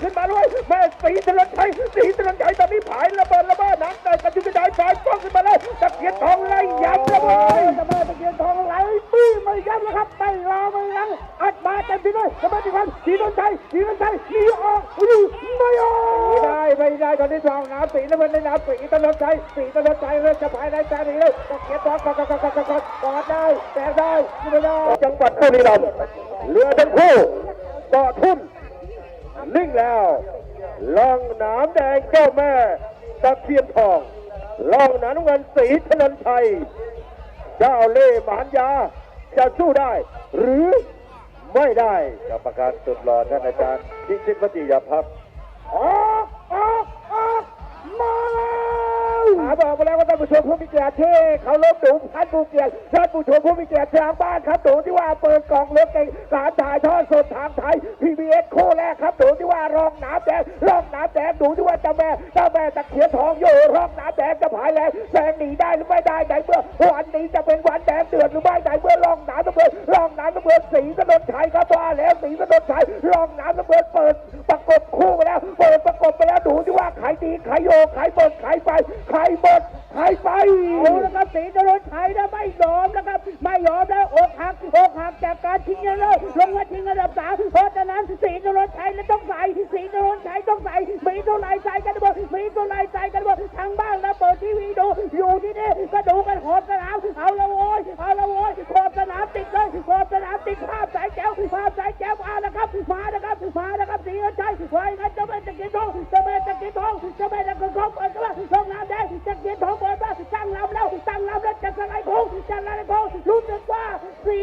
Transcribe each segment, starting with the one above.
ขึ้นมาด้วยแม่สีถนนชัยสีถนนชัยตอนนี้ผายระเบิดระเบ้อน้ำใจกระจุกกระจายไฟฟ้องขึ้นมาเลยตะเกียบทองไหลยับระเบิดตะเกียบทองไหลปื้ไม่ยับแล้วครับไม่รอไม่ยังอัดมาเต็มที่เลยระเบิที่พันสีถนนชัยสีถนนชัยมีออกอยู่ไม่ออกได้ไม่ได้ตอนนี้ทองน้ำสีระเบินในน้ำสีถนนชัยสีถนนชัยเริ่มจะผายได้แค่นี้เลยตะเกียบทองกอดกอกอกอกอได้แต่ได้ไม่ได้จังหวัดบุริรัมย์เรือทั้งคู่ต่อทุ่น นิ่งแล้วลองหนามแดงเจ้าแม่ตะเคียนทองลองหนามเงินสีธนันชัย เจ้าเล่หมานยาจะสู้ได้ หรือไม่ได้กรรมการสุดหล่อท่านอาจารย์พิชิตวติยาพับ ออกออกออกมาแล้วหาบอกมาแล้วว่าท่าน ผู้ชมผู้มีเกียรติที่เขาล้มดูท่านผู้เกียรติท่านผู้ชมผู้มีเกียรติทางบ้านครับดูที่ว่าเปิดกล่องเลือกเก่งการถ่ายทอดสดทางไทย PBS คู่แรกครับดูที่ว่ารองหนาแดงรองหนาแดงดูที่ว่าเจ้าแม่เจ้าแม่ตะเคียนทองอยู่รองหนาแดงจะผายแรงแซงหนีได้หรือไม่ได้ไหนเมื่อวันนี้จะเป็นวันแดงเดือดหรือไม่ไหนเมื่อรองหนาตะเบิดรองหนาตะเบิดสีกระโดดชัยครับว่าแล้วสีกระโดดชัยรองหนาตะเบิดเปิดประกบคู่ไปแล้วเปิดประกบไปแล้วดูที่ ว่าใครดีใครโยใครเบิดใครไปใครเบิดใครไปเอาละครับสีนรนชัยนะไม่ยอมนะครับ ไม่ยอมแล้วอกหักอกหักจากการชิงชนเลิศลงมาชิงอันดับสามเพราะฉะนั้นสีนรนชัยนะต้องใส่สีนรนชัยต้องใส่มีเท่าไหรใส่กันหมดมีเท่าไหรใส่กันหมดทางบ้านนะเปิดทีวีดูอยู่ที่นี่ก็ดูกันขอบสนามเอาละโว้ยเอาละโว้ยขอบสนามติดเลยขอบสนามติดภาพสายแก้วภาพสายแก้วมาแล้วครับมาแล้วครับมาแล้วครับสีนรนชัยไว้งั้นจะไม่ตะกี้ทองำแดงตะกี้ทองเปิดว่าตั้งลำแล้วตั้งลำแล้วจะสไลด์โค้งจะสไลด์โค้งรู้สึกว่าสี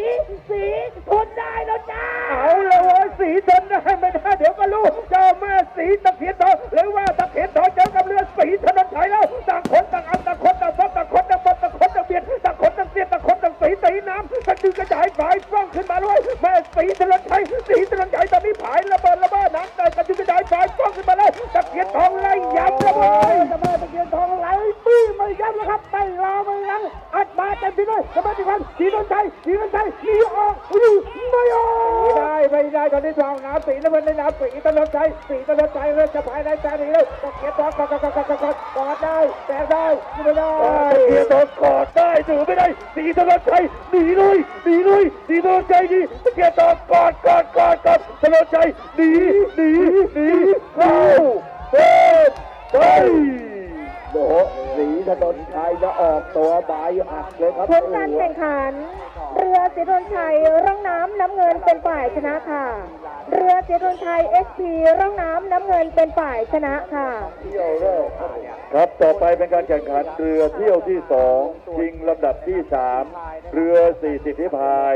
สีทนได้แล้วจ้าเอาละโว้ยสีทนได้ไม่ได้เดี๋ยวก็รู้เจ้าแม่สีตะเคียนทองหรือว่าตะเคียนทองเจอกับเรือสีถนนชัยแล้วต่างคนต่างอันต่างคนต่างฟัดต่างคนต่างฟัดต่างคนต่างเบียดต่างคนต่างเสียต่างคนต่างสีตีน้ำกระดึงกระจายฝ่ายฟ้องขึ้นมาด้วยแม่สีถนนชัยสีถนนชัยตอนนี้ผายระเบิด รับไม่รอไม่ลังอัดมาเต็มที่เลยสมัติวันสีถนนชัยสีถนนชัยหนีออกอุ้ยไม่ออกไม่ได้ไม่ได้ตอนนี้ทองน้ำสีน้ำเงินในน้ำสีถนนชัยสีถนนชัยเลยจะภายในใจนี้เลยตะเคียนทองกอดกอดกอดกอดกอดกอดได้แต่ได้ไม่ได้ตะเคียนทองกอดได้ถือไม่ได้สีถนนชัยหนีลุยหนีลุยสีถนนชัยหนีตะเคียนทองกอดกอดกอดกอดถนนชัยหนีหนีหนีเข้าเดิน ออกตัวบายหักเลยครับผลการแข่งขัน เรือสีทนชัยร่องน้ำน้ำเงินเป็นฝ่ายชนะค่ะ เรือสีทนชัยเอสพีร่องน้ำน้ำเงินเป็นฝ่ายชนะค่ะครับต่อไปเป็นการแข่งขันเรือเที่ยวที่สองชิงลำดับที่สามเรือสี่สิบนิพาย